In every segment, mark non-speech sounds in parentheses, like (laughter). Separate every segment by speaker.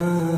Speaker 1: Uh...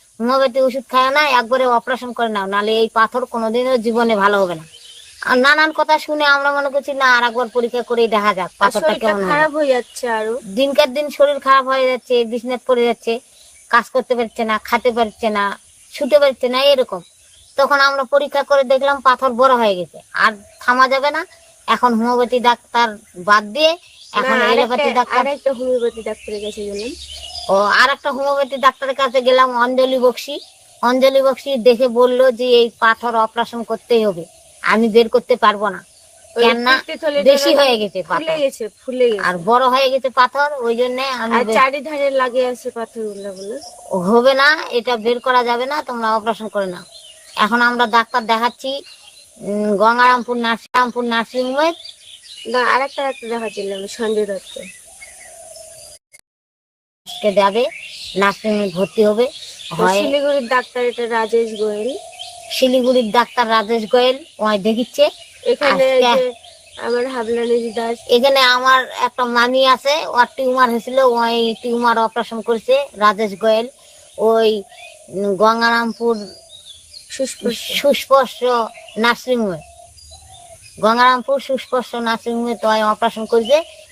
Speaker 1: homeopathy ওষুধ খায় না একবারে অপারেশন করে নাও নাহলে এই পাথর কোনোদিনও জীবনে ভালো হবে না। আর নানান কথা শুনে আমরা মনে করছি না আর একবার পরীক্ষা করেই দেখা যাক পাথরটা কেমন
Speaker 2: খারাপ হয়ে যাচ্ছে আরও।
Speaker 1: দিনকার দিন শরীর খারাপ হয়ে যাচ্ছে বিছনাথ পড়ে যাচ্ছে কাজ করতে পারছে না খেতে পারছে না শুতে পারছে না এরকম। তখন আমরা পরীক্ষা করে দেখলাম পাথর বড় হয়ে গেছে আর থামা যাবে না। এখন হোমিওপ্যাথি ডাক্তার বাদ দিয়ে এখন এলোপ্যাথি ডাক্তার
Speaker 2: আরেকটা হোমিওপ্যাথি ডাক্তারের কাছে গেলাম।
Speaker 1: ও আর একটা হোমিওপ্যাথি ডাক্তারের কাছে গেলাম অঞ্জলি বক্সি। অঞ্জলি বক্সি দেখে বলল যে এই পাথর অপারেশন করতেই হবে। আমি বের করতে পারব না। কেননা বেশি হয়ে গেছে
Speaker 2: ফুলে গেছে ফুলে গেছে।
Speaker 1: আর বড় হয়ে গেছে পাথর ওই জন্য আমি
Speaker 2: আর চারিধারে লাগে আছে পাথরগুলো
Speaker 1: হবে না এটা বের করা যাবে না তোমরা অপারেশন করে নাও। এখন আমরা ডাক্তার দেখাচ্ছি গঙ্গারামপুর নার্সিংরামপুর নার্সিং হোমে
Speaker 2: না আরেকটা ডাক্তার দেখাচ্ছিলাম সঞ্জয় দত্ত।
Speaker 1: কে যাবে নার্সিং হোমে ভর্তি হবে হয়
Speaker 2: শিলিগুড়ির ডাক্তার এটা রাজেশ গোয়েল।
Speaker 1: শিলিগুড়ির ডাক্তার রাজেশ গোয়েল ওই দেখিচ্ছে।
Speaker 2: এখানে। যে আমার হাবলানি দাস।
Speaker 1: এখানে আমার একটা মামি আছে ওর টিউমার হয়েছিল ওই টিউমার অপারেশন করেছে রাজেশ গোয়েল। ওই গঙ্গারামপুর
Speaker 2: সুস্পর্শ
Speaker 1: সুস্পর্শ নার্সিংহোমে গঙ্গারামপুর সুস্পর্শ নার্সিং নার্সিংহোমে তো অপারেশন করেছে।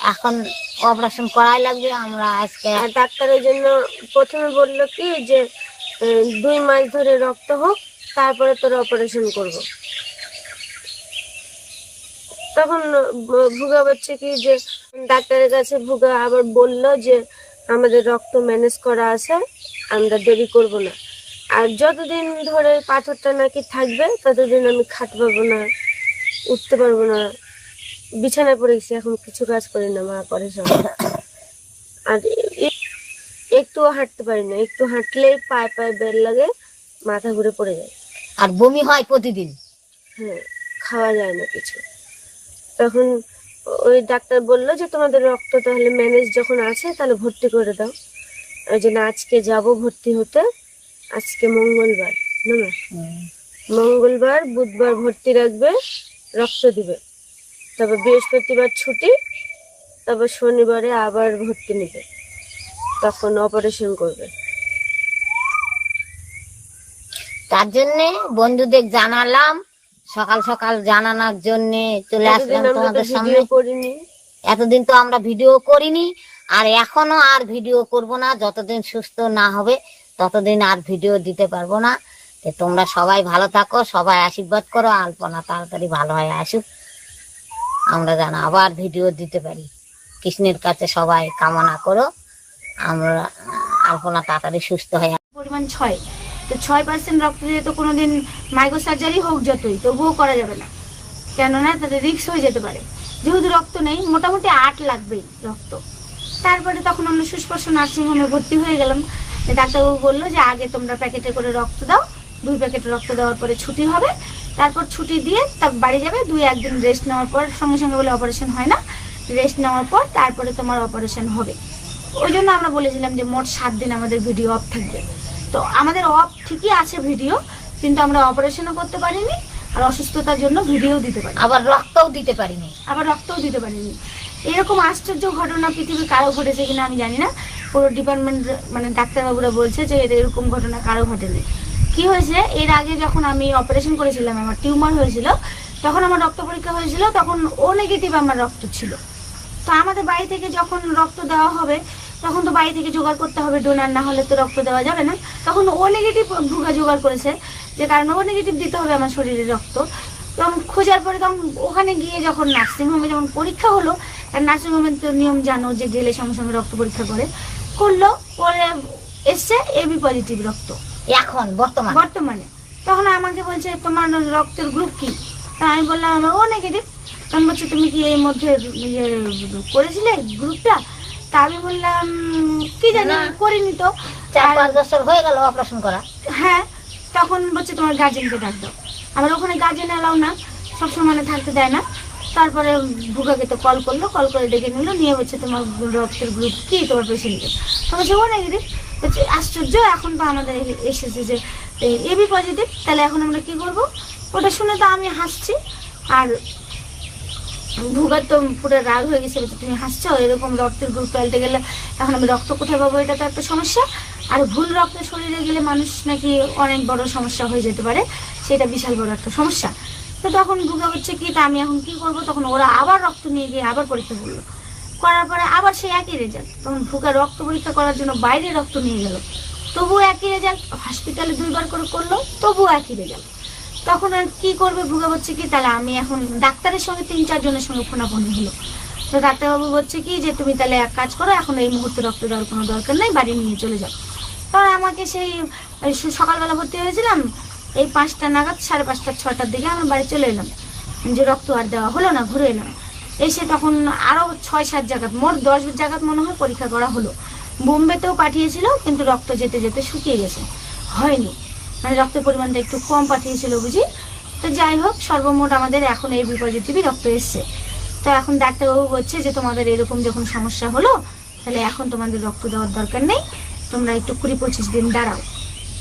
Speaker 1: এখন অপারেশন করাই লাগবে, আমরা আজকে
Speaker 2: আর ডাক্তার জন্য প্রথমে বলল কি যে দুই মাস ধরে রক্ত হোক, তারপরে তোর অপারেশন করব। তখন ভুগা বলছে কি যে, ডাক্তারের কাছে ভুগা আবার বলল যে, আমাদের রক্ত ম্যানেজ করা আছে, আমরা দেরি করব না। আর যতদিন ধরে পাথরটা নাকি থাকবে, ততদিন আমি খাট পাবো না, উঠতে পারব না। বিছানায় পড়ে গেছি এখন কিছু কাজ করি না মা করে সব। আর এ- একটুও হাঁটতে পারি না একটু হাঁটলেই পায়ে পায়ে বের লাগে মাথা ঘুরে পড়ে যায়।
Speaker 1: আর বমি হয় প্রতিদিন?
Speaker 2: হ্যাঁ খাওয়া যায় না কিছু। তখন ওই ডাক্তার বলল যে তোমাদের রক্ত তাহলে ম্যানেজ যখন আছে তাহলে ভর্তি করে দাও। ওই জন্য আজকে যাব ভর্তি হতে আজকে মঙ্গলবার না মঙ্গলবার বুধবার ভর্তি রাখবে রক্ত দিবে। তবে বৃহস্পতিবার ছুটি তবে শনিবারে আবার ভর্তি নেবে। তখন অপারেশন করবে।
Speaker 1: তার জন্য বন্ধুদের জানালাম সকাল সকাল জানানোর জন্য চলে আসলাম তোমাদের সামনে। এতদিন তো আমরা ভিডিও করিনি আর এখনও আর ভিডিও করব না। যতদিন সুস্থ না হবে ততদিন আর ভিডিও দিতে পারব না। তোমরা সবাই ভালো থাকো সবাই আশীর্বাদ করো আলপনা তাড়াতাড়ি ভালো হয়ে আসুক। আমরা যেন আবার ভিডিও দিতে পারি। কৃষ্ণের কাছে সবাই কামনা করো। আমরা আলপনা তাড়াতাড়ি সুস্থ হয়ে
Speaker 3: পরিমাণ ছয়। তো ছয় পার্সেন্ট রক্ত দিয়ে তো কোনোদিন মাইক্রো সার্জারি হোক যতই, তবুও করা যাবে না। কেননা তাতে রিক্স হয়ে যেতে পারে। যেহেতু রক্ত নেই, মোটামুটি আট লাগবেই রক্ত। তারপরে তখন আমরা সুস্পর্শ নার্সিংহোমে ভর্তি হয়ে গেলাম। ডাক্তারবাবু বলল যে, আগে তোমরা প্যাকেটে করে রক্ত দাও দুই প্যাকেট রক্ত দেওয়ার পরে ছুটি হবে। তারপর ছুটি দিয়ে তার বাড়ি যাবে। দুই একদিন রেস্ট নেওয়ার পর সঙ্গে সঙ্গে বলে অপারেশন হয় না। রেস্ট নেওয়ার পর তারপরে তোমার অপারেশন হবে। ওই জন্য আমরা বলেছিলাম যে মোট সাত দিন আমাদের ভিডিও অফ থাকবে। তো আমাদের অফ ঠিকই আছে ভিডিও কিন্তু আমরা অপারেশনও করতে পারিনি আর অসুস্থতার জন্য ভিডিও দিতে পারি
Speaker 1: আবার রক্তও দিতে পারিনি।
Speaker 3: আবার রক্তও দিতে পারিনি। এরকম আশ্চর্য ঘটনা পৃথিবীর কারও ঘটেছে কিনা আমি জানি না। পুরো ডিপার্টমেন্ট মানে ডাক্তারবাবুরা বলছে যে এরকম ঘটনা কারও ঘটেনি। কি হয়েছে? এর আগে যখন আমি অপারেশন করেছিলাম, আমার টিউমার হয়েছিল, তখন আমার রক্ত পরীক্ষা হয়েছিল, তখন ও নেগেটিভ আমার রক্ত ছিল। তো আমাদের বাড়ি থেকে যখন রক্ত দেওয়া হবে, তখন তো বাড়ি থেকে জোগাড় করতে হবে ডোনার না হলে তো রক্ত দেওয়া যাবে না। তখন ও নেগেটিভ ভুগা জোগাড় করেছে, যে কারণ ও নেগেটিভ দিতে হবে আমার শরীরে রক্ত। তখন খোঁজার পরে তখন ওখানে গিয়ে যখন নার্সিংহোমে যখন পরীক্ষা হলো, আর নার্সিংহোমের তো নিয়ম জানো যে গেলে সঙ্গে সঙ্গে রক্ত পরীক্ষা করে। করল, পরে এসছে এবি পজিটিভ রক্ত।
Speaker 1: এখন বর্তমান।
Speaker 3: বর্তমানে। তখন আমাকে বলছে তোমার রক্তের গ্রুপ কি? তা আমি বললাম আমার ও নেগেটিভ তখন বলছে তুমি কি এর মধ্যে ইয়ে করেছিলে গ্রুপটা তা আমি বললাম কি জানি। করিনি তো।
Speaker 1: চার পাঁচ বছর হয়ে গেল অপারেশন করা।
Speaker 3: হ্যাঁ তখন বলছে তোমার গার্জেনকে ডাক দাও। আমার ওখানে গার্জেন এলাও না সবসময় মানে থাকতে দেয় না। তারপরে ভুগাকে তো কল করল কল করে ডেকে নিল নিয়ে বলছে তোমার রক্তের গ্রুপ কি? তোমার পেশেন্টের তখন বলছে ও নেগেটিভ আশ্চর্য, এখন তো আমাদের এসেছে যে এবি পজিটিভ তাহলে এখন আমরা কি করব? ওটা শুনে তো আমি হাসছি, আর ভুগার তো পুরো রাগ হয়ে গেছে তুমি হাসছো? এরকম রক্তের গ্রুপ পাল্টে গেলে, এখন আমি রক্ত কোথায় পাবো? এটা তো একটা সমস্যা। আর ভুল রক্ত শরীরে গেলে মানুষ নাকি অনেক বড় সমস্যা হয়ে যেতে পারে, সেটা বিশাল বড় একটা সমস্যা। তো তখন ভুগা হচ্ছে কি, তা আমি এখন কি করব? তখন ওরা আবার রক্ত নিয়ে গিয়ে আবার পরীক্ষা করল। করার পরে আবার সেই একই রেজাল্ট তখন ভুগা রক্ত পরীক্ষা করার জন্য বাইরে রক্ত নিয়ে গেল। তবুও একই রেজাল্ট হসপিটালে দুইবার করে করল, তবুও একই রেজাল্ট তখন আর কি করবে ভুগা হচ্ছে কি, তাহলে আমি এখন ডাক্তারের সঙ্গে তিন চারজনের সঙ্গে ফোনাফোনি হলো। তো ডাক্তারবাবু বলছে কি, যে তুমি তাহলে এক কাজ করো, এখন এই মুহূর্তে রক্ত দেওয়ার কোনো দরকার নেই, বাড়ি নিয়ে চলে যাও। তখন আমাকে সেই সকালবেলা ভর্তি হয়েছিলাম, এই পাঁচটা নাগাদ সাড়ে পাঁচটা ছটার দিকে আমার বাড়ি চলে এলাম। যে রক্ত আর দেওয়া হলো না, ঘুরে এলাম। এসে তখন আরও ছয়, সাত জায়গাত, মোট দশ জায়গাত মনে হয় পরীক্ষা করা হলো। বোম্বেতেও পাঠিয়েছিল, কিন্তু রক্ত যেতে যেতে শুকিয়ে গেছে। হয়নি। মানে রক্তের পরিমাণটা একটু কম পাঠিয়েছিল বুঝি। তো যাই হোক, সর্বমোট আমাদের এখন এই পজিটিভই রক্ত এসছে। তো এখন ডাক্তারবাবু বলছে যে, তোমাদের এরকম যখন সমস্যা হলো, তাহলে এখন তোমাদের রক্ত দেওয়ার দরকার নেই। তোমরা একটু কুড়ি পঁচিশ দিন দাঁড়াও।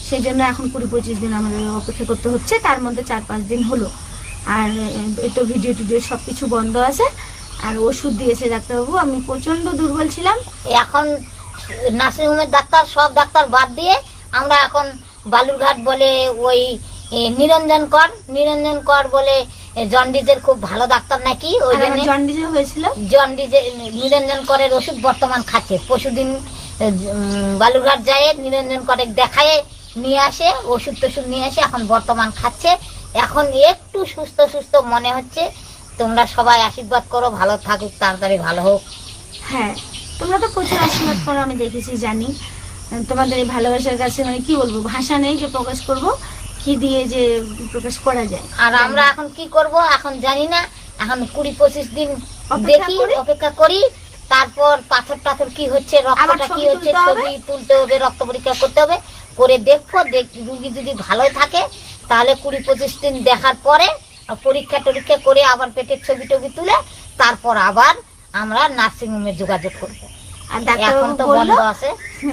Speaker 3: সেই জন্য এখন কুড়ি পঁচিশ দিন আমাদের অপেক্ষা করতে হচ্ছে। তার মধ্যে চার, পাঁচ দিন হলো। আর তো ভিডিও টিডিও সব কিছু বন্ধ আছে। আর ওষুধ দিয়েছে ডাক্তারবাবু আমি প্রচণ্ড দুর্বল ছিলাম।
Speaker 1: এখন নার্সিংহোমের ডাক্তার সব ডাক্তার বাদ দিয়ে আমরা এখন বালুরঘাট বলে ওই নিরঞ্জন কর নিরঞ্জন কর বলে এ, জন্ডিসের খুব ভালো ডাক্তার নাকি? ওই জন্য
Speaker 3: জন্ডিসে হয়েছিল।
Speaker 1: জন্ডিসে নিরঞ্জন করের ওষুধ বর্তমান খাচ্ছে। পশুদিন বালুরঘাট যায় নিরঞ্জন করে দেখায় নিয়ে আসে ওষুধ টষুধ নিয়ে আসে এখন বর্তমান খাচ্ছে। এখন একটু সুস্থ সুস্থ মনে হচ্ছে। তোমরা সবাই আশীর্বাদ করো ভালো থাকুক তাড়াতাড়ি ভালো হোক।
Speaker 3: হ্যাঁ তোমরা তো প্রচুর আশীর্বাদ করো আমি দেখেছি জানি। তোমাদের এই ভালোবাসার কাছে মানে কি বলব ভাষা নেই যে প্রকাশ করব কি দিয়ে যে প্রকাশ করা যায়।
Speaker 1: আর আমরা এখন কি করব এখন জানি না। এখন কুড়ি পঁচিশ দিন দেখি অপেক্ষা করি। তারপর পাথর টাথর কি হচ্ছে রক্তটা কি হচ্ছে ছবি তুলতে হবে রক্ত পরীক্ষা করতে হবে। করে দেখব দেখ রুগী যদি ভালো থাকে তাহলে কুড়ি পঁচিশ দিন দেখার পরে পরীক্ষা টরীক্ষা করে আবার পেটের ছবি টবি তুলে তারপর আবার আমরা নার্সিং নার্সিংহোমে যোগাযোগ করব।
Speaker 4: আর
Speaker 1: এখন তো বন্ধ আছে।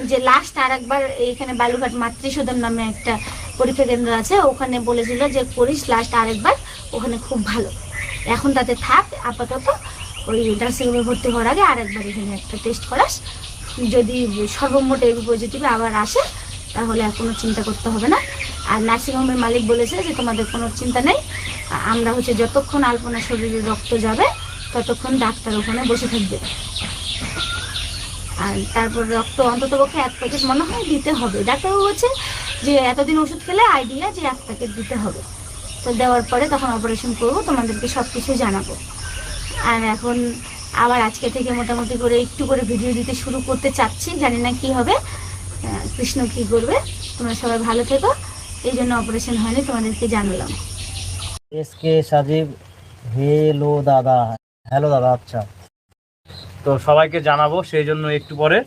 Speaker 4: যে লাস্ট আর একবার এইখানে বালুঘাট মাতৃসদন নামে একটা পরীক্ষা কেন্দ্র আছে ওখানে বলেছিল যে করিস লাস্ট আরেকবার ওখানে খুব ভালো। এখন তাতে থাক আপাতত ওই নার্সিংহোমে ভর্তি হওয়ার আগে আরেকবার এখানে একটা টেস্ট করাস। যদি সর্বমোট এবি পজিটিভ আবার আসে তাহলে আর কোনো চিন্তা করতে হবে না। আর নার্সিংহোমের মালিক বলেছে যে তোমাদের কোনো চিন্তা নেই। আমরা হচ্ছে যতক্ষণ আলপনা শরীরে রক্ত যাবে, ততক্ষণ ডাক্তার ওখানে বসে থাকবে। আর তারপর রক্ত অন্তত পক্ষে এক প্যাকেট মনে হয় দিতে হবে। ডাক্তারবাবু বলছে যে এতদিন ওষুধ খেলে আইডিয়া যে এক প্যাকেট দিতে হবে। তো দেওয়ার পরে তখন অপারেশন করব, তোমাদেরকে সব কিছু জানাব। আর এখন আবার আজকে থেকে মোটামুটি করে একটু করে ভিডিও দিতে শুরু করতে চাচ্ছি, জানি না কি হবে। কৃষ্ণ কি করবে? তোমরা সবাই ভালো থেকো। এই জন্য অপারেশন হয়নি, তোমাদেরকে জানালাম।
Speaker 5: এস কে সাজিব হেলো দাদা। হ্যালো দাদা আচ্ছা। তো সবাইকে জানাব, সেই জন্য একটু পরে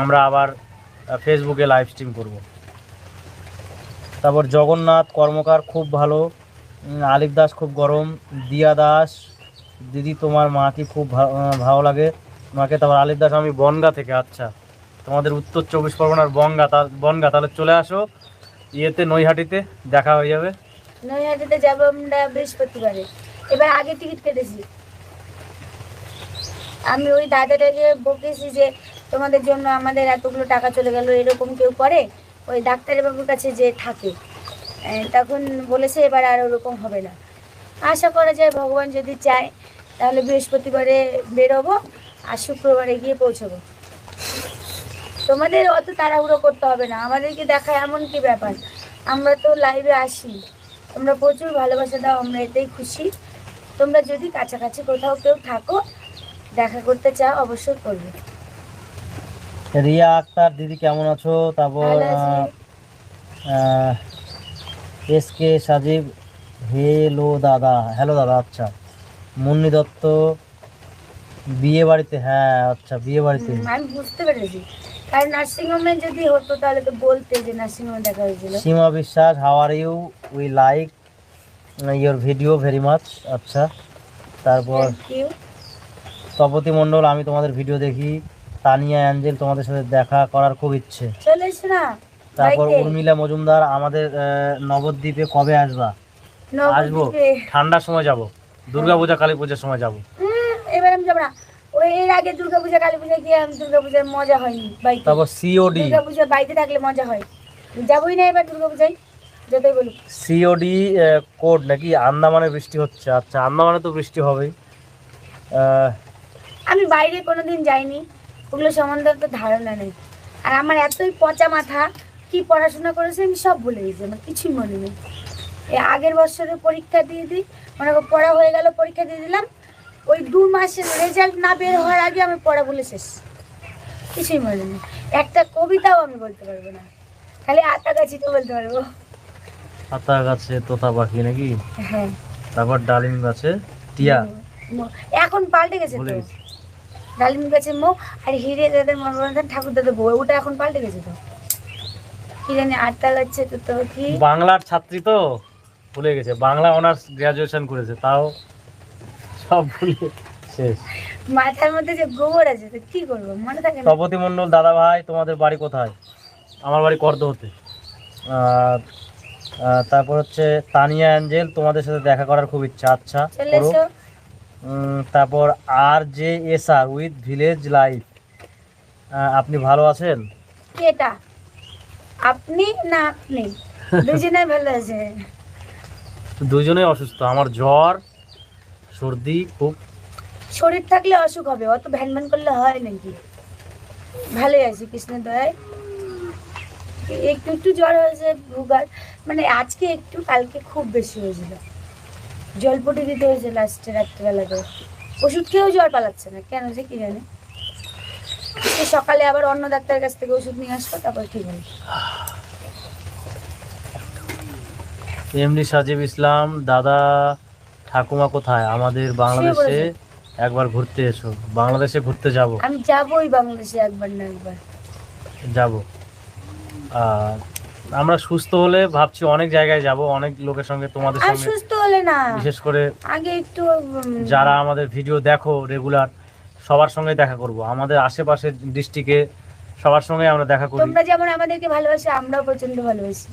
Speaker 5: আমরা আবার ফেসবুকে লাইভ স্ট্রিম করব। তারপর জগন্নাথ কর্মকার খুব ভালো। আলিফ দাস খুব গরম। দিয়া দাস, দিদি তোমার মাকে খুব ভালো লাগে। মাকে তারপর আলিফ দাস আমি বনগা থেকে আচ্ছা। তোমাদের উত্তর চব্বিশ পরগনার বনগা বনগা, তাহলে চলে আসো। ইয়েতে, নৈহাটিতে দেখা হয়ে যাবে।
Speaker 4: নৈহাটিতে যাব আমরা বৃহস্পতিবারে। এবার আগে টিকিট কেটেছি। আমি ওই দাদাটাকে বকেছি যে, তোমাদের জন্য আমাদের এতগুলো টাকা চলে গেল, এরকম কেউ করে? ওই ডাক্তারের বাবুর কাছে যে থাকে। তখন বলেছে এবার আর ওরকম হবে না। আশা করা যায় ভগবান যদি চায়, তাহলে বৃহস্পতিবারে বেরোবো আর শুক্রবারে গিয়ে পৌঁছবো। তোমাদের অত তাড়াহুড়ো করতে হবে না। আমাদেরকে দেখা এমন কি ব্যাপার? আমরা তো লাইভে আসি। তোমরা প্রচুর ভালোবাসা দাও আমরা এতেই খুশি। তোমরা যদি কাছাকাছি কোথাও কেউ থাকো দেখা করতে চাও অবশ্যই করবে।
Speaker 5: রিয়া আক্তার দিদি কেমন আছো? তারপর এস কে সাজিব হেলো দাদা হ্যালো দাদা আচ্ছা। মুন্নি দত্ত বিয়ে বাড়িতে হ্যাঁ আচ্ছা বিয়ে বাড়িতে।
Speaker 4: আমি বুঝতে পেরেছি। কারণ নার্সিংহোমে যদি হতো তাহলে তো বলতে যে নার্সিংহোমে দেখা হয়েছিল।
Speaker 5: Seema Biswas how are you we like your video very much আচ্ছা তারপর তপতি মণ্ডল আমি তোমাদের ভিডিও দেখি। তানিয়া অ্যাঞ্জেল তোমাদের সাথে দেখা করার খুব ইচ্ছে।
Speaker 4: না
Speaker 5: তারপর উর্মিলা মজুমদার আমাদের নবদ্বীপে কবে আসবা? আসব। ঠান্ডার সময় যাব। দুর্গাপূজা কালী পূজার সময় যাব।
Speaker 4: এবার আমি যাব না। ওই এর আগে দুর্গাপূজা কালী পূজা গিয়ে আমি দুর্গাপূজার মজা হয়নি বাড়িতে।
Speaker 5: তারপর সিওডি
Speaker 4: দুর্গাপূজা বাড়িতে থাকলে মজা হয়। যাবোই না এবার দুর্গাপূজায় যতই বলুক।
Speaker 5: সিওডি কোড নাকি? আন্দামানে বৃষ্টি হচ্ছে। আচ্ছা আন্দামানে তো বৃষ্টি হবেই।
Speaker 4: আমি বাইরে কোনোদিন যাইনি। ওগুলো সম্বন্ধে তো ধারণা নেই। আর আমার এতই পচা মাথা কি পড়াশোনা করেছে আমি সব ভুলে গেছি আমার কিছুই মনে নেই। আগের বছরে পরীক্ষা দিয়ে দিই মনে পড়া হয়ে গেল পরীক্ষা দিয়ে দিলাম ওই দু মাসের রেজাল্ট না বের হওয়ার আগে আমি পড়া বলে শেষ। কিছুই মনে নেই। একটা কবিতাও আমি বলতে পারব না। খালি আতা গাছি তো বলতে পারব।
Speaker 5: পাতা গাছে তোতা পাখি নাকি?
Speaker 4: হ্যাঁ।
Speaker 5: তারপর ডালিম গাছে টিয়া।
Speaker 4: এখন পাল্টে গেছে তো। ডালিম গাছের মো আর হিরে দাদের মনোরঞ্জন ঠাকুর দাদের বউ ওটা এখন পাল্টে গেছে তো। কি জানি আটটা লাগছে তো তো কি?
Speaker 5: বাংলার ছাত্রী তো? ভুলে গেছে। বাংলা অনার্স গ্রাজুয়েশন করেছে তাও সব ভুলে শেষ।
Speaker 4: মাথার মধ্যে যে গোবর আছে তো কি করব? মনে থাকে না।
Speaker 5: তপতি মণ্ডল দাদা ভাই তোমাদের বাড়ি কোথায়? আমার বাড়ি করদহতে। তারপর হচ্ছে তানিয়া অ্যাঞ্জেল তোমাদের সাথে দেখা করার খুব ইচ্ছা আচ্ছা করো তারপর R J S R with village life. আপনি ভালো আছেন?
Speaker 4: কেটা? আপনি না আপনি? (laughs) দুজনে ভালো আছে
Speaker 5: দুজনেই অসুস্থ। আমার জ্বর সর্দি খুব।
Speaker 4: শরীর থাকলে অসুখ হবে অত ভ্যান ভ্যান করলে হয় নাকি? ভালোই আছি কৃষ্ণের দয়ায়। একটু একটু জ্বর হয়েছে ভুগার। মানে আজকে একটু কালকে খুব বেশি হয়েছিল। জলপটি দিতে হয়েছে লাস্টে রাত্রিবেলাতে ওষুধ খেয়েও জ্বর পালাচ্ছে না কেন যে কি জানি? সকালে আবার অন্য ডাক্তারের কাছ থেকে ওষুধ নিয়ে আসব তারপর ঠিক হবে।
Speaker 5: এমনি সাজিব ইসলাম দাদা ঠাকুমা কোথায়? আমাদের বাংলাদেশে একবার ঘুরতে এসো। বাংলাদেশে ঘুরতে যাব।
Speaker 4: আমি যাবোই বাংলাদেশে একবার না একবার।
Speaker 5: যাব। আর আমরা সুস্থ হলে ভাবছি অনেক জায়গায় যাব অনেক লোকের সঙ্গে তোমাদের সঙ্গে।
Speaker 3: সুস্থ হলে না।
Speaker 5: বিশেষ করে
Speaker 3: আগে একটু
Speaker 5: যারা আমাদের ভিডিও দেখো রেগুলার সবার সঙ্গে দেখা করব। আমাদের আশেপাশের ডিস্ট্রিক্টে সবার সঙ্গে আমরা দেখা করি।
Speaker 3: তোমরা যেমন আমাদেরকে ভালোবাসো আমরাও প্রচণ্ড ভালোবাসি।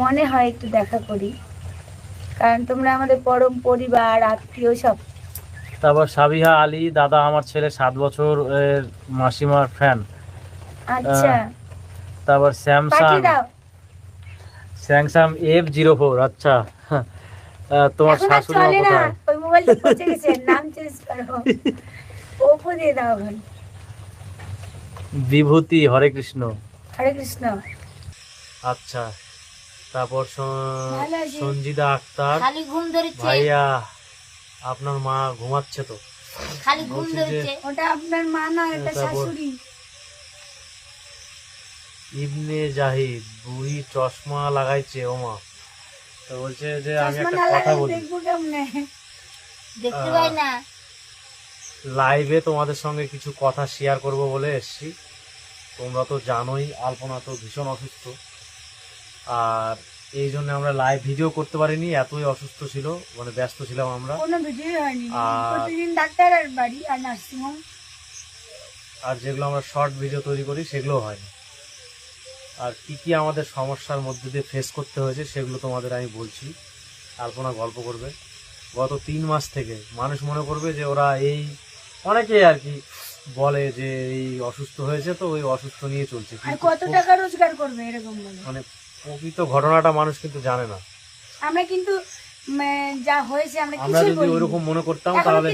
Speaker 3: মনে হয় একটু দেখা করি। কারণ তোমরা আমাদের পরম পরিবার আত্মীয় সব।
Speaker 5: তারপর সাবিহা আলী দাদা আমার ছেলে সাত বছর মাসিমার ফ্যান
Speaker 3: আচ্ছা।
Speaker 5: তারপর Samsung. Samsung F zero four আচ্ছা। তোমার শাশুড়ি কোথায়?
Speaker 3: ওই মোবাইলটা পচে গেছে। (laughs) নাম চেঞ্জ করো। ওপো দিয়ে দাও এখন।
Speaker 5: বিভূতি হরে কৃষ্ণ।
Speaker 3: হরে কৃষ্ণ।
Speaker 5: আচ্ছা। তারপর স- সঞ্জিদা আক্তার।
Speaker 1: খালি ঘুম ধরেছে।
Speaker 5: ভাইয়া আপনার মা ঘুমাচ্ছে তো।
Speaker 1: খালি ঘুম ধরেছে।
Speaker 3: ওটা আপনার মা নয় এটা
Speaker 5: তারপর-
Speaker 3: শাশুড়ি।
Speaker 5: ইবনে জাহিদ বুড়ি চশমা লাগাইছে ওমা তো বলছে যে আমি একটা কথা বলি।
Speaker 1: দেখতে পাই না।
Speaker 5: লাইভে তোমাদের সঙ্গে কিছু কথা শেয়ার করব বলে এসছি। তোমরা তো জানোই আলপনা তো ভীষণ অসুস্থ। আর এই জন্য আমরা লাইভ ভিডিও করতে পারিনি এতই অসুস্থ ছিল মানে ব্যস্ত ছিলাম আমরা।
Speaker 3: কোনো ভিডিও হয়নি।
Speaker 5: আর-
Speaker 3: প্রতিদিন ডাক্তার আর বাড়ি আর নার্সিংহোম।
Speaker 5: আর যেগুলো আমরা শর্ট ভিডিও তৈরি করি সেগুলো হয়নি। আর কি কি আমাদের সমস্যার মধ্যে দিয়ে ফেস করতে হয়েছে সেগুলো তোমাদের আমি বলছি। আলপনা গল্প করবে। গত তিন মাস থেকে মানুষ মনে করবে যে ওরা এই অনেকে আর কি বলে যে এই অসুস্থ হয়েছে তো ওই অসুস্থ নিয়ে চলছে।
Speaker 3: কত টাকা রোজগার করবে এরকম
Speaker 5: মানে প্রকৃত ঘটনাটা মানুষ কিন্তু জানে না।
Speaker 3: আমরা কিন্তু যা হয়েছে আমরা
Speaker 5: আমরা যদি
Speaker 3: বলিনি।
Speaker 5: ওইরকম মনে করতাম তাহলে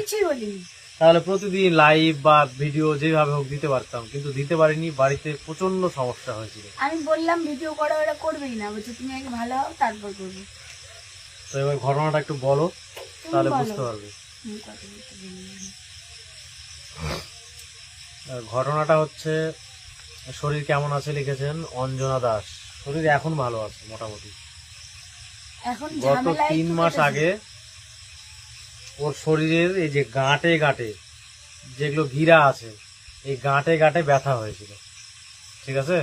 Speaker 5: তাহলে প্রতিদিন লাইভ বা ভিডিও যেভাবে হোক দিতে পারতাম কিন্তু দিতে পারিনি বাড়িতে প্রচণ্ড সমস্যা হয়েছিল।
Speaker 3: আমি বললাম ভিডিও করা ওরা করবেই না। বলছে তুমি আগে ভালো হও তারপর করবে।
Speaker 5: তো এবার ঘটনাটা একটু বলো তাহলে বুঝতে পারবে। ঘটনাটা হচ্ছে শরীর কেমন আছে লিখেছেন অঞ্জনা দাস। শরীর এখন ভালো আছে মোটামুটি।
Speaker 3: এখন
Speaker 5: গত
Speaker 3: ঝামেলায়
Speaker 5: তিন মাস
Speaker 3: কেটেছে।
Speaker 5: আগে ওর শরীরের এই যে গাঁটে গাঁটে যেগুলো গিরা আছে এই গাঁটে গাঁটে ব্যথা হয়েছিল। ঠিক আছে?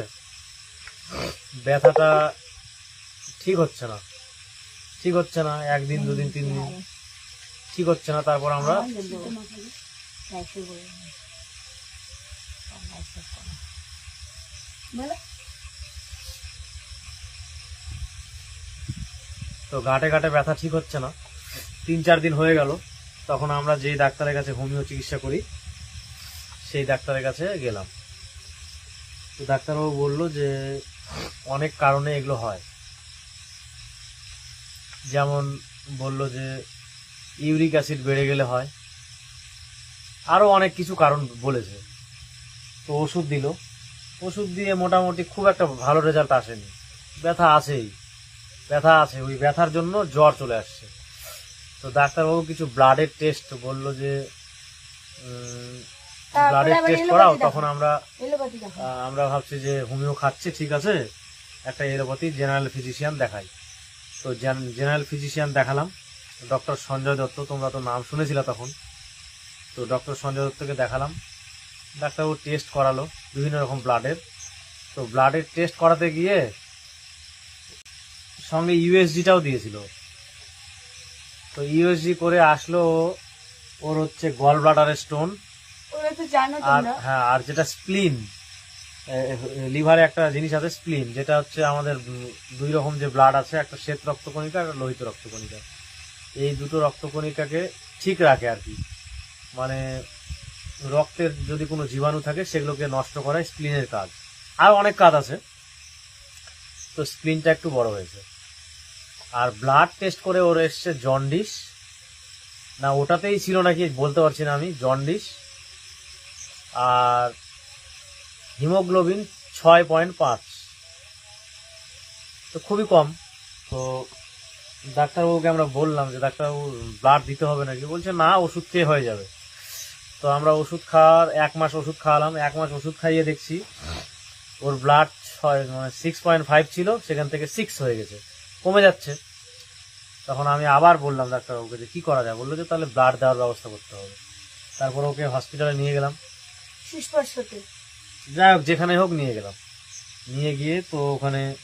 Speaker 5: ব্যথাটা ঠিক হচ্ছে না। ঠিক হচ্ছে না একদিন দুদিন তিন দিন। ঠিক হচ্ছে না তারপর আমরা
Speaker 3: বলো।
Speaker 5: তো গাঁটে গাঁটে ব্যথা ঠিক হচ্ছে না। তিন চার দিন হয়ে গেল। তখন আমরা যেই ডাক্তারের কাছে হোমিও চিকিৎসা করি, সেই ডাক্তারের কাছে গেলাম। তো ডাক্তারবাবু বলল যে, অনেক কারণে এগুলো হয়। যেমন বলল যে, ইউরিক অ্যাসিড বেড়ে গেলে হয়। আরও অনেক কিছু কারণ বলেছে। তো ওষুধ দিল। ওষুধ দিয়ে মোটামুটি খুব একটা ভালো রেজাল্ট আসেনি। ব্যথা আছেই। ব্যথা আছে ওই ব্যথার জন্য জ্বর চলে আসছে। তো ডাক্তারবাবু কিছু ব্লাডের টেস্ট বলল যে ব্লাডের টেস্ট করাও তখন আমরা আমরা ভাবছি যে হোমিও খাচ্ছে ঠিক আছে একটা এলোপ্যাথি জেনারেল ফিজিশিয়ান দেখাই। তো জেনারেল ফিজিশিয়ান দেখালাম। ডক্টর সঞ্জয় দত্ত তোমরা তো নাম শুনেছিলে তখন। তো ডক্টর সঞ্জয় দত্তকে দেখালাম। ডাক্তারবাবু টেস্ট করালো বিভিন্ন রকম ব্লাডের। তো ব্লাডের টেস্ট করাতে গিয়ে সঙ্গে ইউএসজিটাও দিয়েছিল। তো ইউএসজি করে আসলো ওর হচ্ছে গল ব্লাডারের স্টোন আর হ্যাঁ আর যেটা স্প্লিন লিভারে একটা জিনিস আছে স্প্লিন যেটা হচ্ছে আমাদের দুই রকম যে ব্লাড আছে একটা শ্বেত রক্তকণিকা আর একটা লোহিত রক্তকণিকা। এই দুটো রক্তকণিকাকে ঠিক রাখে আর কি। মানে রক্তের যদি কোনো জীবাণু থাকে সেগুলোকে নষ্ট করাই স্প্লিনের কাজ। আর অনেক কাজ আছে। তো স্প্লিনটা একটু বড় হয়েছে। আর ব্লাড টেস্ট করে ওর এসছে জন্ডিস না, ওটাতেই ছিল নাকি, বলতে পারছি না আমি জন্ডিস আর হিমোগ্লোবিন ছয় পয়েন্ট পাঁচ। তো খুবই কম। তো ডাক্তারবাবুকে আমরা বললাম যে, ডাক্তারবাবু ব্লাড দিতে হবে নাকি? বলছে, না, ওষুধ খেয়ে হয়ে যাবে। তো আমরা ওষুধ খাওয়ার, এক মাস ওষুধ খাওয়ালাম, এক মাস ওষুধ খাইয়ে দেখছি। ওর ব্লাড ছয় মানে সিক্স পয়েন্ট ফাইভ ছিল, সেখান থেকে সিক্স হয়ে গেছে। কমে যাচ্ছে। তখন আমি আবার বললাম ডাক্তারবাবুকে যে কী করা যায়? বলল যে তাহলে ব্লাড দেওয়ার ব্যবস্থা করতে হবে। তারপর ওকে হসপিটালে নিয়ে গেলাম। যাই হোক যেখানে হোক নিয়ে গেলাম। নিয়ে গিয়ে তো ওখানে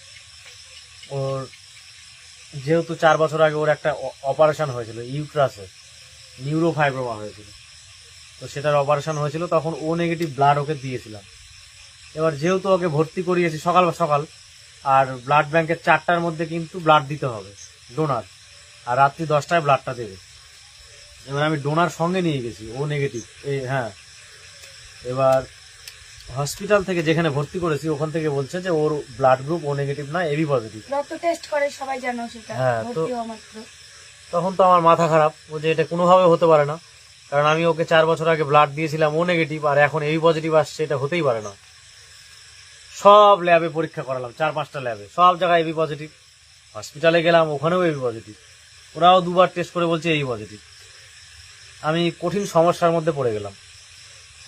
Speaker 5: ওর যেহেতু চার বছর আগে ওর একটা অপারেশন হয়েছিল ইউট্রাসে নিউরোফাইব্রোমা হয়েছিল। তো সেটার অপারেশন হয়েছিল তখন ও নেগেটিভ ব্লাড ওকে দিয়েছিলাম। এবার যেহেতু ওকে ভর্তি করিয়েছি সকাল সকাল আর ব্লাড ব্যাংকের চারটার মধ্যে কিন্তু ব্লাড দিতে হবে ডোনার আর রাত্রি দশটায় ব্লাডটা দেবে। এবার আমি ডোনার সঙ্গে নিয়ে গেছি ও নেগেটিভ এই হ্যাঁ। এবার হসপিটাল থেকে যেখানে ভর্তি করেছি ওখান থেকে বলছে যে ওর ব্লাড গ্রুপ ও নেগেটিভ না এবি পজিটিভ
Speaker 3: রক্ত টেস্ট করে সবাই জানো সেটা
Speaker 5: হ্যাঁ, তো- তখন তো আমার মাথা খারাপ ও যে এটা কোনোভাবে হতে পারে না। কারণ আমি ওকে চার বছর আগে ব্লাড দিয়েছিলাম ও নেগেটিভ আর এখন এই পজিটিভ আসছে এটা হতেই পারে না। সব ল্যাবে পরীক্ষা করালাম, চার পাঁচটা ল্যাবে। সব জায়গায় এবি পজিটিভ হসপিটালে গেলাম, ওখানেও এবি পজিটিভ ওরাও দুবার টেস্ট করে বলছে এই পজিটিভ আমি কঠিন সমস্যার মধ্যে পড়ে গেলাম।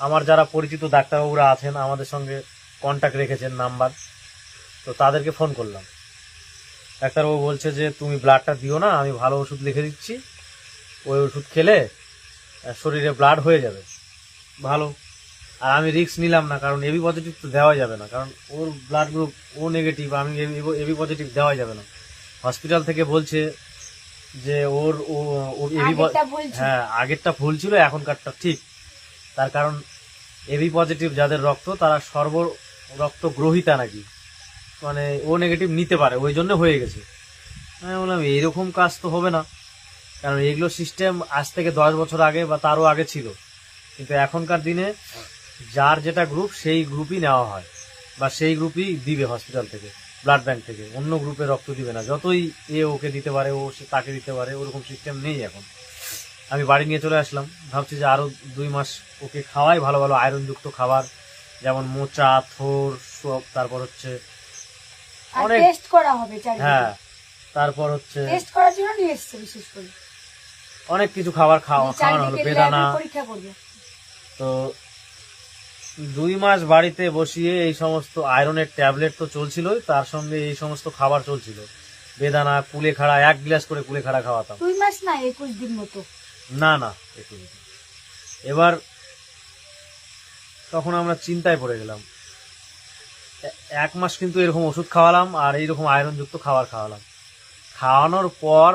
Speaker 5: আমার যারা পরিচিত ডাক্তারবাবুরা আছেন, আমাদের সঙ্গে কন্ট্যাক্ট রেখেছেন, নাম্বার। তো তাদেরকে ফোন করলাম। ডাক্তারবাবু বলছে যে, তুমি ব্লাডটা দিও না, আমি ভালো ওষুধ লিখে দিচ্ছি। ওই ওষুধ খেলে শরীরে ব্লাড হয়ে যাবে। ভালো। আর আমি রিস্ক নিলাম না কারণ এবি পজিটিভ তো দেওয়া যাবে না। কারণ ওর ব্লাড গ্রুপ ও নেগেটিভ আমি এবি পজিটিভ দেওয়া যাবে না। হসপিটাল থেকে বলছে যে ওর ও- এবি হ্যাঁ আগেরটা ভুল ছিল এখনকারটা ঠিক। তার কারণ এবি পজিটিভ যাদের রক্ত তারা সর্ব রক্ত গ্রহিতা নাকি। মানে ও নেগেটিভ নিতে পারে ওই জন্য হয়ে গেছে। আমি বললাম এইরকম কাজ তো হবে না। কারণ এগুলো সিস্টেম আজ থেকে দশ বছর আগে বা তারও আগে ছিল। কিন্তু এখনকার দিনে যার যেটা গ্রুপ সেই গ্রুপই নেওয়া হয় বা সেই গ্রুপই দিবে হসপিটাল থেকে ব্লাড ব্যাংক থেকে। অন্য গ্রুপে রক্ত দিবে না। যতই এ ওকে দিতে পারে ও সে তাকে দিতে পারে ওরকম সিস্টেম নেই এখন। আমি বাড়ি নিয়ে চলে আসলাম। ভাবছি যে আরও দুই মাস ওকে খাওয়াই ভালো ভালো আয়রনযুক্ত খাবার যেমন মোচা থোর সব তারপর হচ্ছে অনেক-
Speaker 3: টেস্ট করা হবে
Speaker 5: হ্যাঁ তারপর হচ্ছে
Speaker 3: টেস্ট করার জন্য নিয়ে এসছে বিশেষ করে।
Speaker 5: অনেক কিছু খাবার খাওয়া খাওয়ানো হলো বেদানা।
Speaker 3: পরীক্ষা করবে।
Speaker 5: তো দুই মাস বাড়িতে বসিয়ে এই সমস্ত আয়রনের ট্যাবলেট তো চলছিলই তার সঙ্গে এই সমস্ত খাবার চলছিল। বেদানা কুলেখাড়া এক গ্লাস করে কুলেখাড়া খাওয়াতাম।
Speaker 3: দুই মাস না একুশ দিন মতো।
Speaker 5: না না একটু দিন। এবার তখন আমরা চিন্তায় পড়ে গেলাম। এক মাস কিন্তু এরকম ওষুধ খাওয়ালাম আর এইরকম আয়রনযুক্ত খাবার খাওয়ালাম। খাওয়ানোর পর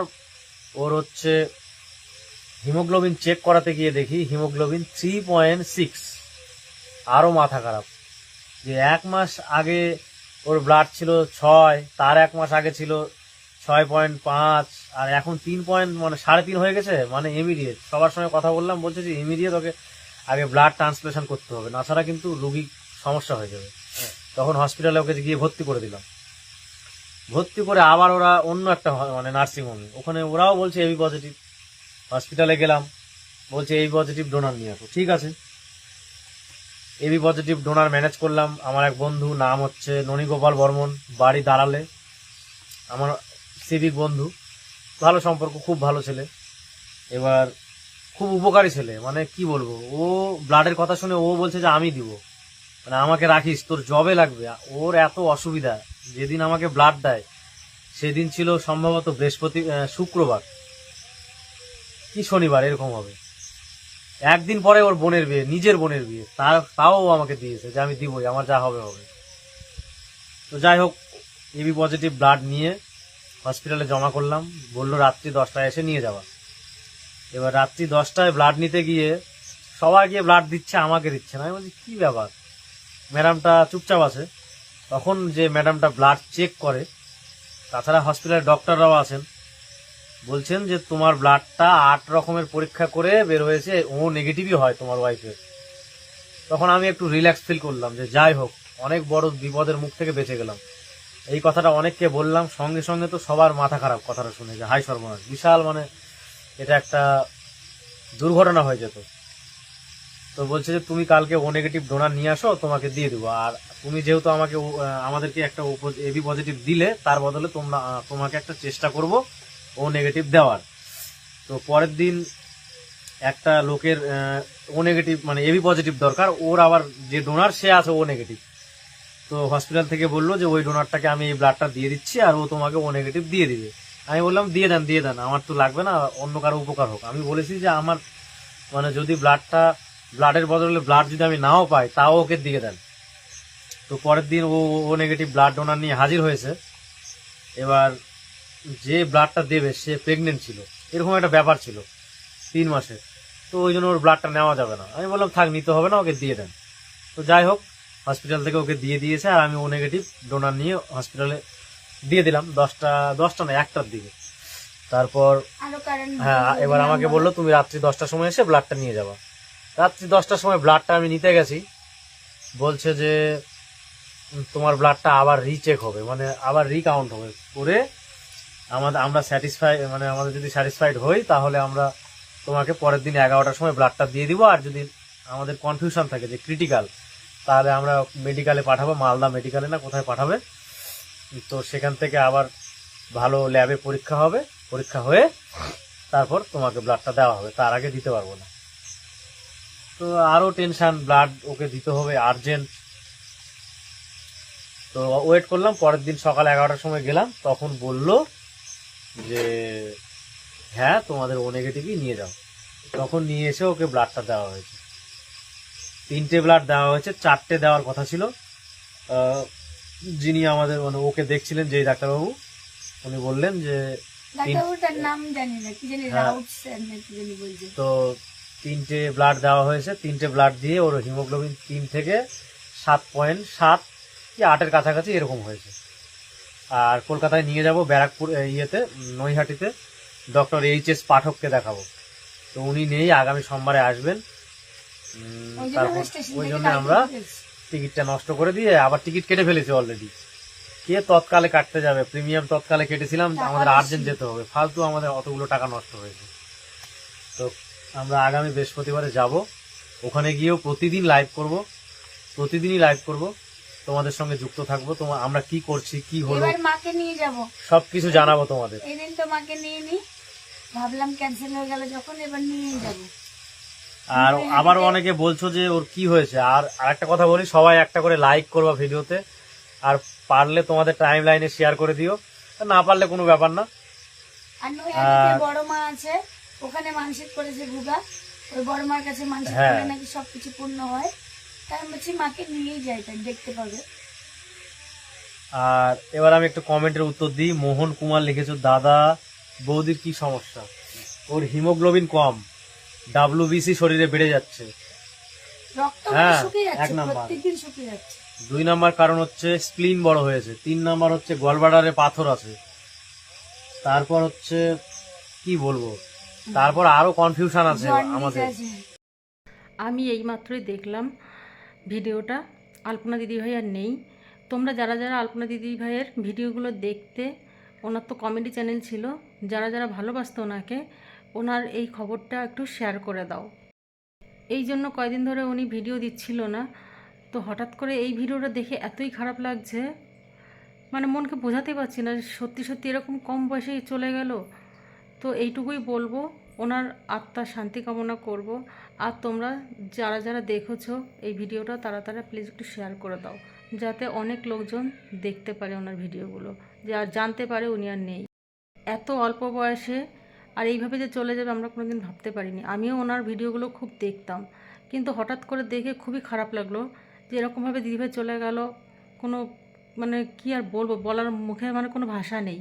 Speaker 5: ওর হচ্ছে হিমোগ্লোবিন চেক করাতে গিয়ে দেখি হিমোগ্লোবিন থ্রি পয়েন্ট সিক্স আরও মাথা খারাপ। যে এক মাস আগে ওর ব্লাড ছিল ছয়, তার এক মাস আগে ছিল ছয় পয়েন্ট পাঁচ, আর এখন তিন পয়েন্ট মানে সাড়ে তিন হয়ে গেছে মানে ইমিডিয়েট সবার সঙ্গে কথা বললাম, বলছে যে ইমিডিয়েট ওকে আগে ব্লাড ট্রান্সপ্লেশন করতে হবে, না ছাড়া কিন্তু রুগী সমস্যা হয়ে যাবে। তখন হসপিটালে ওকে গিয়ে ভর্তি করে দিলাম। ভর্তি করে আবার ওরা অন্য একটা মানে নার্সিংহোমে ওখানে ওরাও বলছে এবি পজিটিভ হসপিটালে গেলাম, বলছে এই পজিটিভ ডোনার নিয়ে আসো। ঠিক আছে। এবি পজিটিভ ডোনার ম্যানেজ করলাম। আমার এক বন্ধু, নাম হচ্ছে ননীগোপাল বর্মন, বাড়ি দাঁড়ালে আমার সিভিক বন্ধু। ভালো সম্পর্ক, খুব ভালো ছেলে। এবার খুব উপকারী ছেলে। মানে কি বলব? ও ব্লাডের কথা শুনে ও বলছে যে, আমি দিব। মানে আমাকে রাখিস, তোর জবে লাগবে। ওর এত অসুবিধা। যেদিন আমাকে ব্লাড দেয়, সেদিন ছিল সম্ভবত বৃহস্পতি শুক্রবার। কি শনিবার, এরকম হবে। একদিন পরে ওর বোনের বিয়ে, নিজের বোনের বিয়ে। তার তাও আমাকে দিয়েছে যে আমি দিবই, আমার যা হবে হবে। তো যাই হোক, এবি পজিটিভ ব্লাড নিয়ে হসপিটালে জমা করলাম। বলল, রাত্রি দশটায় এসে নিয়ে যাওয়া এবার রাত্রি দশটায় ব্লাড নিতে গিয়ে সবাই গিয়ে ব্লাড দিচ্ছে, আমাকে দিচ্ছে না। আমি বলছি, কি ব্যাপার? ম্যাডামটা চুপচাপ আছে। তখন যে ম্যাডামটা ব্লাড চেক করে, তাছাড়া হসপিটালে ডক্টররাও আছেন। বলছেন যে তোমার ব্লাডটা আট রকমের পরীক্ষা করে বের হয়েছে, ও নেগেটিভই হয় তোমার ওয়াইফের তখন আমি একটু রিল্যাক্স ফিল করলাম যে যাই হোক, অনেক বড় বিপদের মুখ থেকে বেঁচে গেলাম। এই কথাটা অনেককে বললাম, সঙ্গে সঙ্গে তো সবার মাথা খারাপ কথাটা শুনে যে হাই সর্বনাশ, বিশাল মানে এটা একটা দুর্ঘটনা হয়ে যেত। তো বলছে যে, তুমি কালকে ও নেগেটিভ ডোনার নিয়ে আসো, তোমাকে দিয়ে দেবো। আর তুমি যেহেতু আমাকে আমাদেরকে একটা এবি পজিটিভ দিলে, তার বদলে তোমরা তোমাকে একটা চেষ্টা করব ও নেগেটিভ দেওয়ার। তো পরের দিন একটা লোকের ও নেগেটিভ মানে এবি পজিটিভ দরকার, ওর আবার যে ডোনার সে আছে ও নেগেটিভ তো হসপিটাল থেকে বলল যে ওই ডোনারটাকে আমি এই ব্লাডটা দিয়ে দিচ্ছি আর ও তোমাকে ও নেগেটিভ দিয়ে দিবে। আমি বললাম, দিয়ে দেন দিয়ে দেন, আমার তো লাগবে না, অন্য কারও উপকার হোক। আমি বলেছি যে আমার মানে যদি ব্লাডটা ব্লাডের বদলে ব্লাড যদি আমি নাও পাই, তাও ওকে দিয়ে দেন। তো পরের দিন ও ও নেগেটিভ ব্লাড ডোনার নিয়ে হাজির হয়েছে। এবার যে ব্লাডটা দেবে সে প্রেগনেন্ট ছিল। এরকম একটা ব্যাপার ছিল তিন মাসের। তো ওই জন্য ওর ব্লাডটা নেওয়া যাবে না। আমি বললাম থাক নিতে হবে না ওকে দিয়ে দেন। তো যাই হোক হসপিটাল থেকে ওকে দিয়ে দিয়েছে আর আমি ও নেগেটিভ ডোনার নিয়ে হসপিটালে দিয়ে দিলাম। দশটা দশটা না একটার দিকে। তারপর হ্যাঁ এবার আমাকে বলল তুমি রাত্রি দশটার সময় এসে ব্লাডটা নিয়ে যাবা। রাত্রি দশটার সময় ব্লাডটা আমি নিতে গেছি। বলছে যে তোমার ব্লাডটা আবার রিচেক হবে মানে আবার রিকাউন্ট হবে করে আমাদের আমরা স্যাটিসফাই মানে আমাদের যদি স্যাটিসফাইড হই, তাহলে আমরা তোমাকে পরের দিন এগারোটার সময় ব্লাডটা দিয়ে দিব। আর যদি আমাদের কনফিউশন থাকে যে ক্রিটিক্যাল তাহলে আমরা মেডিকেলে পাঠাবো, মালদা মেডিকেলে না, কোথায় পাঠাবে? তো সেখান থেকে আবার ভালো ল্যাবে পরীক্ষা হবে। পরীক্ষা হয়ে তারপর তোমাকে ব্লাডটা দেওয়া হবে। তার আগে দিতে পারব না। তো আরও টেনশান ব্লাড ওকে দিতে হবে আর্জেন্ট তো ওয়েট করলাম, পরের দিন সকাল এগারোটার সময় গেলাম, তখন বলল যে হ্যাঁ তোমাদের ও নেগেটিভই নিয়ে যাও। তখন নিয়ে এসে ওকে ব্লাডটা দেওয়া হয়েছে। তিনটে ব্লাড দেওয়া হয়েছে চারটে দেওয়ার কথা ছিল। যিনি আমাদের মানে ওকে দেখছিলেন যেই ডাক্তারবাবু উনি বললেন যে হ্যাঁ। তো তিনটে ব্লাড দেওয়া হয়েছে তিনটে ব্লাড দিয়ে ওর হিমোগ্লোবিন তিন থেকে সাত পয়েন্ট সাত কি আটের কাছাকাছি এরকম হয়েছে। আর কলকাতায় নিয়ে যাব ব্যারাকপুর ইয়েতে নৈহাটিতে। ডক্টর এইচ এস পাঠককে দেখাবো। তো উনি নেই আগামী সোমবারে আসবেন। তারপর ওই জন্য আমরা টিকিটটা নষ্ট করে দিয়ে আবার টিকিট কেটে ফেলেছি অলরেডি কে তৎকালে কাটতে যাবে? প্রিমিয়াম তৎকালে কেটেছিলাম আমাদের আর্জেন্ট যেতে হবে। ফালতু আমাদের অতগুলো টাকা নষ্ট হয়েছে। তো আমরা আগামী বৃহস্পতিবারে যাব। ওখানে গিয়েও প্রতিদিন লাইভ করব। প্রতিদিনই লাইভ করব। তোমাদের সঙ্গে যুক্ত থাকব। তোমার আমরা কি করছি কি হলো?
Speaker 3: এবার মাকে নিয়ে যাব।
Speaker 5: সবকিছু জানাব তোমাদের।
Speaker 3: এই দিন তো মাকে নিয়ে নি ভাবলাম ক্যান্সেল হয়ে গেল যখন এবার নিয়েই যাব।
Speaker 5: আর আবারও অনেকে বলছো যে ওর কি হয়েছে। আর আরেকটা কথা বলি সবাই একটা করে লাইক করবা ভিডিওতে। আর পারলে তোমাদের টাইম লাইনে শেয়ার করে দিও। না পারলে কোনো ব্যাপার না।
Speaker 3: আর নৈহাটিতে বড় মা আছে ওখানে মানসিক করেছে ভুগা। ওই বড় মার কাছে মানসিক
Speaker 5: হ্যাঁ।
Speaker 3: করলে নাকি সবকিছু পূর্ণ হয়। তাই আমি বলছি মাকে নিয়েই যাই তাই দেখতে পাবে।
Speaker 5: আর এবার আমি একটু কমেন্টের উত্তর দিই। মোহন কুমার লিখেছো দাদা বৌদির কি সমস্যা? ওর হিমোগ্লোবিন কম। ডাব্লিউবিসি শরীরে বেড়ে যাচ্ছে।
Speaker 3: মানে
Speaker 5: হ্যাঁ, এক
Speaker 3: যাচ্ছে
Speaker 5: নাম্বার। দুই নাম্বার কারণ হচ্ছে স্প্লিন বড় হয়েছে। তিন নাম্বার হচ্ছে গলবাডারে পাথর আছে। তারপর হচ্ছে কি বলব? তারপর আরও কনফিউশন আছে আমাদের।
Speaker 6: আমি এইমাত্রই দেখলাম ভিডিওটা আলপনা দিদিভাই আর নেই। তোমরা যারা যারা আলপনা দিদিভাইয়ের ভিডিওগুলো দেখতে, ওনার তো কমেডি চ্যানেল ছিল, যারা যারা ভালোবাসতো ওনাকে, ওনার এই খবরটা একটু শেয়ার করে দাও। এই জন্য কয়দিন ধরে উনি ভিডিও দিচ্ছিল না। তো হঠাৎ করে এই ভিডিওটা দেখে এতই খারাপ লাগছে মানে মনকে বোঝাতে পারছি না সত্যি সত্যি এরকম কম বয়সেই চলে গেল। তো এইটুকুই বলব, ওনার আত্মার শান্তি কামনা করব। আর তোমরা যারা যারা দেখেছ এই ভিডিওটা, তারা তারা প্লিজ একটু শেয়ার করে দাও, যাতে অনেক লোকজন দেখতে পারে ওনার ভিডিওগুলো, যে আর জানতে পারে উনি আর নেই। এত অল্প বয়সে আর এইভাবে যে চলে যাবে আমরা কোনোদিন ভাবতে পারিনি। আমিও ওনার ভিডিওগুলো খুব দেখতাম, কিন্তু হঠাৎ করে দেখে খুবই খারাপ লাগল যে এরকমভাবে দিদিভাই চলে গেল, কোনো মানে কি আর বলব, বলার মুখে মানে কোনো ভাষা নেই।